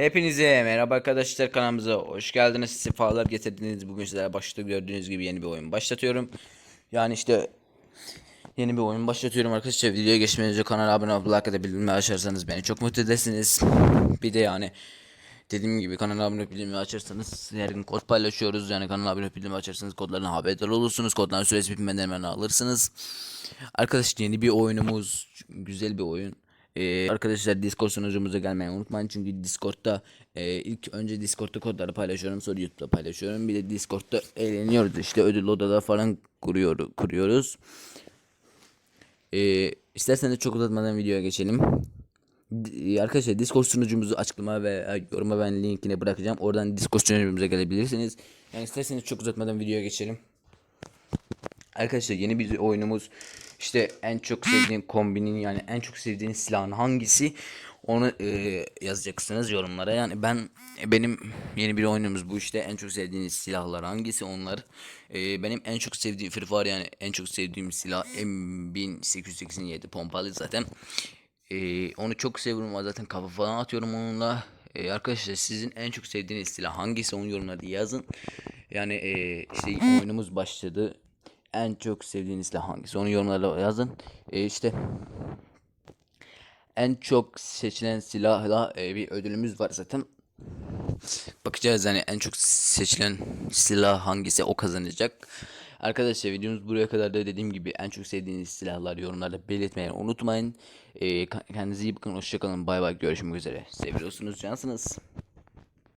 Hepinize merhaba arkadaşlar kanalımıza hoş geldiniz. Sefalar getirdiniz. Bugün sizlere başta gördüğünüz gibi yeni bir oyun başlatıyorum. Yani işte yeni bir oyun başlatıyorum arkadaşlar. Videoya geçmeden önce kanala abone olup like bildirimleri açarsanız beni çok mutlu edersiniz. Bir de yani dediğim gibi kanala abone olup bildirimleri açarsanız her gün kod paylaşıyoruz. Yani kanala abone olup bildirimleri açarsanız kodlarına haberdar olursunuz. Kodların süresi bitmeden hemen alırsınız. Arkadaşlar yeni bir oyunumuz. Güzel bir oyun. Ee, arkadaşlar Discord sunucumuza gelmeyi unutmayın çünkü Discord'da e, ilk önce Discord'da kodları paylaşıyorum sonra YouTube'da paylaşıyorum bir de Discord'da eğleniyoruz işte ödül odalar falan kuruyor, kuruyoruz. Ee, isterseniz çok uzatmadan videoya geçelim. D- arkadaşlar Discord sunucumuzu açıklama ve e, yoruma ben linkini bırakacağım. Oradan Discord sunucumuza gelebilirsiniz. Yani isterseniz çok uzatmadan videoya geçelim. Arkadaşlar yeni bir oyunumuz. İşte en çok sevdiğin kombinin yani en çok sevdiğin silahın hangisi onu e, yazacaksınız yorumlara. Yani ben benim yeni bir oyunumuz bu işte en çok sevdiğiniz silahlar hangisi onlar. E, benim en çok sevdiğim Free Fire yani en çok sevdiğim silah M1887 pompalı zaten. E, onu çok seviyorum zaten kafa falan atıyorum onunla. E, arkadaşlar sizin en çok sevdiğiniz silah hangisi onu yorumlarda yazın. Yani e, işte oyunumuz başladı. En çok sevdiğiniz silah hangisi? Onu yorumlara yazın. E işte en çok seçilen silahla e, bir ödülümüz var zaten. Bakacağız yani en çok seçilen silah hangisi o kazanacak. Arkadaşlar videomuz buraya kadar da dediğim gibi en çok sevdiğiniz silahlar yorumlarda belirtmeyi unutmayın. E, kendinize iyi bakın. Hoşçakalın. Bay bay. Görüşmek üzere. Seviyorsunuz. Cansınız.